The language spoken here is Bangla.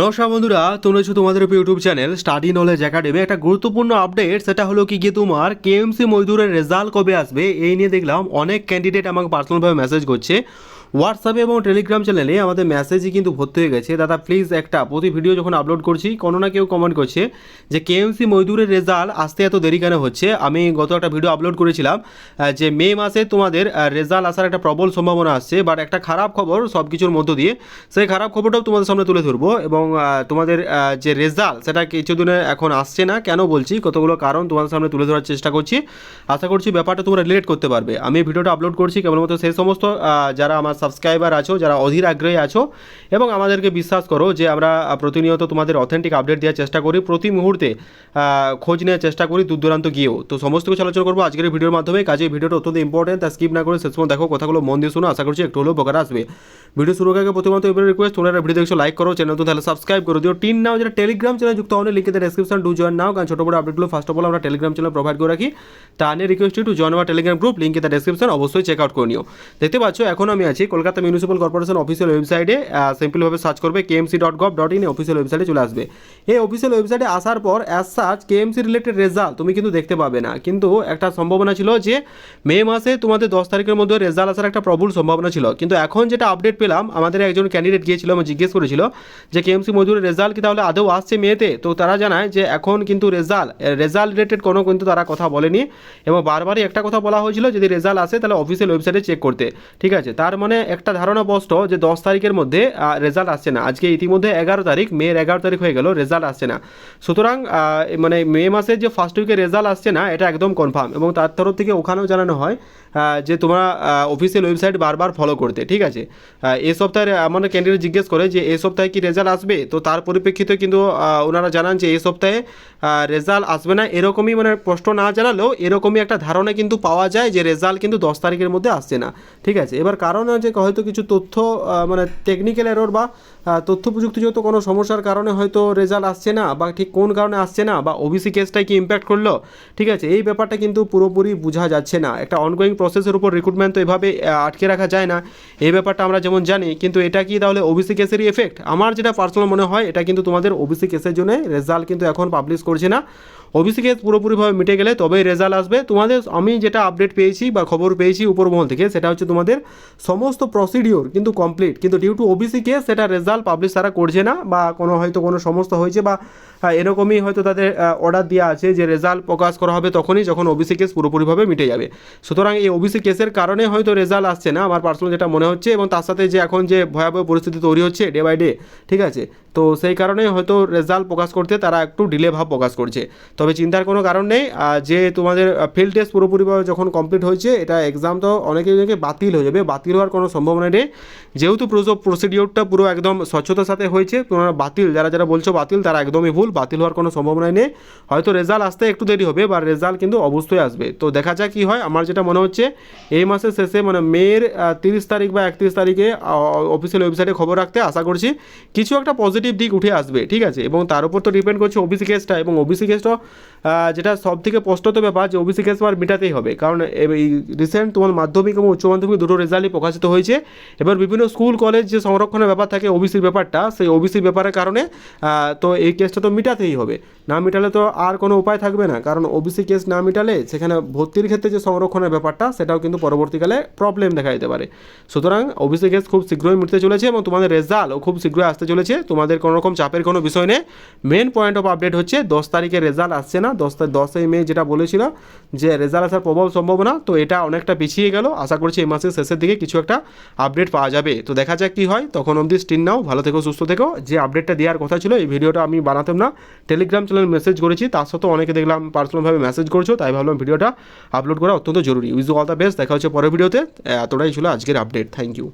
নমস্কার বন্ধুরা, তোমরা হচ্ছে তোমাদের YouTube channel Study Knowledge Academy একটা গুরুত্বপূর্ণ আপডেট সেটা হলো কি গিয়ে তোমার কেএমসি মজদুরের রেজাল্ট কবে আসবে? এই নিয়ে দেখলাম অনেক ক্যান্ডিডেট আমাকে পার্সোনালভাবে মেসেজ করছে। হোয়াটসঅ্যাপে এবং টেলিগ্রাম চ্যানেলে আমাদের মেসেজই কিন্তু ভর্তি হয়ে গেছে। দাদা প্লিজ একটা, প্রতি ভিডিও যখন আপলোড করছি, কোনো না কেউ কমেন্ট করছে যে কেএমসি মজদুরের রেজাল্ট আসতে এত দেরি কেন হচ্ছে? আমি গত একটা ভিডিও আপলোড করেছিলাম যে মে মাসে তোমাদের রেজাল্ট আসার একটা প্রবল সম্ভাবনা আসছে বাট একটা খারাপ খবর সব কিছুর মধ্য দিয়ে, সেই খারাপ খবরটাও তোমাদের সামনে তুলে ধরবো এবং তোমাদের যে রেজাল্ট সেটা কিছুদিনে এখন আসছে না, কেন বলছি, কতগুলো কারণ তোমাদের সামনে তুলে ধরার চেষ্টা করছি। আশা করছি ব্যাপারটা তোমরা রিলেট করতে পারবে। আমি ভিডিওটা আপলোড করছি, কেবলমাত্র সেই সমস্ত যারা আমার সাবস্ক্রাইবার আছো, যারা অধীর আগ্রহী আছো, এবং আমাদেরকে বিশ্বাস করো যে আমরা প্রতিনিয়ত তোমাদের অথেন্টিক আপডেট দেওয়ার চেষ্টা করি। প্রতি মুহূর্তে খোঁজ নেওয়ার চেষ্টা করি দূর দূরান্ত গিয়েও। তো সমস্ত কিছু আলোচনা করব আজকের ভিডিওর মাধ্যমে। কাজে ভিডিওটা অত্যন্ত ইম্পর্টেন্ট তা স্কিপ না করে শেষ পর্যন্ত দেখো কথাগুলো মন দিয়ে শোনো। আশা করছি একটু হলেও উপকার আসবে। ভিডিও শুরু আগে প্রথমত এবার রিকোয়েস্ট তোমরা ভিডিও দেখছ লাইক করো চ্যানেল তো তাহলে সাবস্ক্রাইব করো দিও। টিন নাও যেটা টেলিগ্রাম চ্যানেল যুক্ত হলে লিখে ডেসক্রিপশন টু জয়েন নাও। কারণ ছোটো বড় আপডেটগুলো ফার্স্ট অফ অল আমরা টেলিগ্রাম চ্যানেল প্রোভাইড করে রাখি। তা নিয়ে রিকোয়েস্ট টু জয়েন আমার Telegram group link the description অবশ্যই চেক আউট করে নিও। দেখতে পাচ্ছ, এখন আমি আছি কলকাতা মিউনিসিপ্যাল কর্পোরেশন অফিসিয়াল ওয়েবসাইটে সিম্পলভাবে সার্চ করবে KMC dot gov dot in official ওয়েবসাইটে চলে আসবে। এই অফিসিয়াল ওয়েবসাইটে আসার পর as search KMC related result তুমি কিন্তু দেখতে পাবে না। কিন্তু একটা সম্ভাবনা ছিল যে মে মাসে তোমাদের দশ তারিখের মধ্যে রেজাল্ট আসার একটা প্রবল সম্ভাবনা ছিল। কিন্তু এখন যেটা আপডেট পেলাম, আমাদের একজন ক্যান্ডিডেট গিয়েছিল আমি জিজ্ঞেস করেছিল যে কেএমসি মজুরের রেজাল্ট কি তাহলে আদৌ আসছে মেয়েতে তো? তারা জানায় যে এখন কিন্তু রেজাল্ট রেজাল্ট রিলেটেড কোনো কিন্তু তারা কথা বলেনি। এবং বারবারই একটা কথা বলা হয়েছিল, যদি রেজাল্ট আসে তাহলে অফিসিয়াল ওয়েবসাইটে চেক করতে। ঠিক আছে? তার মানে একটা ধারণা স্পষ্ট যে দশ তারিখের মধ্যে রেজাল্ট আসছে না। আজকে ইতিমধ্যে এগারো তারিখ মেয়ের এগারো তারিখ হয়ে গেল রেজাল্ট আসছে না। সুতরাং মানে মে মাসের যে ফার্স্ট উইকে রেজাল্ট আসছে না, এটা একদম কনফার্ম এবং তার তরফ থেকে ওখানেও জানানো হয় যে তোমরা অফিসিয়াল ওয়েবসাইট বারবার ফলো করতে, ঠিক আছে? এ সপ্তাহে আমাদের ক্যান্ডিডেট জিজ্ঞেস করে যে এ সপ্তাহে কি রেজাল্ট আসবে? তো তার পরিপ্রেক্ষিতে কিন্তু ওনারা জানান যে এই সপ্তাহে রেজাল্ট আসবে না। এরকমই মানে প্রশ্ন না জানালেও এরকমই একটা ধারণা কিন্তু পাওয়া যায় যে রেজাল্ট কিন্তু দশ তারিখের মধ্যে আসছে না, ঠিক আছে? এবার কারণ হচ্ছে হয়তো কিছু তথ্য মানে টেকনিক্যাল এরর বা তথ্য প্রযুক্তিগত কোনো সমস্যার কারণে হয়তো রেজাল্ট আসছে না বা ঠিক কোন কারণে আসছে না বা ওবিসি কেসটাই কি ইম্প্যাক্ট করল? ঠিক আছে, এই ব্যাপারটা কিন্তু পুরোপুরি বোঝা যাচ্ছে না। একটা অনগোয়িং প্রসেসের উপর রিক্রুটমেন্ট তো এভাবে আটকে রাখা যায় না। এই ব্যাপারটা আমরা যেমন জানি, কিন্তু এটা কি তাহলে ওবিসি কেসেরই এফেক্ট আমার যেটা পার্সোনাল মনে হয়, এটা কিন্তু তোমাদের ওবিসি কেসের জন্য রেজাল্ট কিন্তু এখন পাবলিশ করছে না। ওবিসি কেস পুরোপুরিভাবে মিটে গেলে তবেই রেজাল্ট আসবে। তোমাদের, আমি যেটা আপডেট পেয়েছি বা খবর পেয়েছি উপরমহল থেকে, সেটা হচ্ছে তোমাদের সমস্ত প্রসিডিওর কিন্তু কমপ্লিট কিন্তু ডিউ টু ওবিসি কে সেটা রেজাল্ট পাবলিশ তারা করছে না বা কোনো হয়তো কোনো সমস্যা হয়েছে বা এরকমই হয়তো তাদের অর্ডার দেওয়া আছে যে রেজাল্ট প্রকাশ করা হবে তখনই যখন ওবিসি কেস পুরোপুরিভাবে মিটে যাবে। সুতরাং এই ওবিসি কেসের কারণে হয়তো রেজাল্ট আসছে না, আমার পার্সোনাল যেটা মনে হচ্ছে এবং তার সাথে যে এখন যে ভয়াবহ পরিস্থিতি তৈরি হচ্ছে ডে বাই ডে ঠিক আছে? তো সেই কারণে হয়তো রেজাল্ট প্রকাশ করতে তারা একটু ডিলে ভাব প্রকাশ করছে। তবে চিন্তার কোনো কারণ নেই যে তোমাদের ফিল্ড টেস্ট পুরোপুরিভাবে যখন কমপ্লিট হয়েছে, এটা এক্সাম তো অনেকে বাতিল হয়ে যাবে, বাতিল হওয়ার কোনো সম্ভাবনা নেই। যেহেতু পুরো প্রসিডিওরটা পুরো একদম স্বচ্ছতার সাথে হয়েছে, তোমরা বাতিল, যারা যারা বলছো বাতিল, তারা একদমই ভুল। বাতিল হওয়ার কোনো সম্ভাবনাই নেই। হয়তো রেজাল্ট আসতে একটু দেরি হবে, বা রেজাল্ট কিন্তু অবশ্যই আসবে। তো দেখা যাক কী হয়। আমার যেটা মনে হচ্ছে, এই মাসের শেষে মানে মেয়ের তিরিশ তারিখ বা একত্রিশ তারিখে অফিসিয়াল ওয়েবসাইটে খবর রাখতে আশা করছি কিছু একটা পজিটিভ দিক উঠে আসবে, ঠিক আছে? এবং তার উপর তো ডিপেন্ড করছে ওবিসি কেসটা এবং ওবিসি কেসটা যেটা সব থেকে স্পষ্টত ব্যাপার যে ওবিসি কেস আর মেটাতেই হবে। কারণ এই রিসেন্ট তোমার মাধ্যমিক এবং উচ্চ মাধ্যমিক দুটো রেজাল্টই প্রকাশিত হয়েছে। এবার বিভিন্ন স্কুল কলেজ যে সংরক্ষণের ব্যাপার থাকে ওবিসির ব্যাপারটা, সেই ওবিসির ব্যাপারের কারণে তো এই কেসটা তো মেটাতেই হবে। না মেটালে তো আর কোনো উপায় থাকবে না, কারণ ওবিসি কেস না মেটালে সেখানে ভর্তির ক্ষেত্রে যে সংরক্ষণের ব্যাপারটা, সেটাও কিন্তু পরবর্তীকালে প্রবলেম দেখা দিতে পারে। সুতরাং ওবিসি কেস খুব শীঘ্রই মিটতে চলেছে এবং তোমাদের রেজাল্টও খুব শীঘ্রই আসতে চলেছে। তোমাদের কোনো রকম চাপের কোনো বিষয় নেই। মেন পয়েন্ট অফ আপডেট হচ্ছে, দশ তারিখে রেজাল্ট আসছে না। দশ দশই মে যেটা বলেছিল যে রেজাল্ট আসার প্রবল সম্ভাবনা, তো এটা অনেকটা পিছিয়ে গেল। আশা করছি এই মাসের শেষের দিকে কিছু একটা আপডেট পাওয়া যাবে। তো দেখা যাক কী হয়। তখন অবধি স্টিন নাও ভালো থেকো, সুস্থ থেকো। যে আপডেটটা দেওয়ার কথা ছিল, এই ভিডিওটা আমি বানাতাম না। টেলিগ্রাম চ্যানেল মেসেজ করেছি, তার সাথেও অনেকে দেখলাম পার্সোনালভাবে মেসেজ করছ, তাই ভাবলাম ভিডিওটা আপলোড করা অত্যন্ত জরুরি। উইজ অল দ্য বেস্ট দেখা হচ্ছে পরের ভিডিওতে এতটাই ছিল আজকের আপডেট থ্যাংক ইউ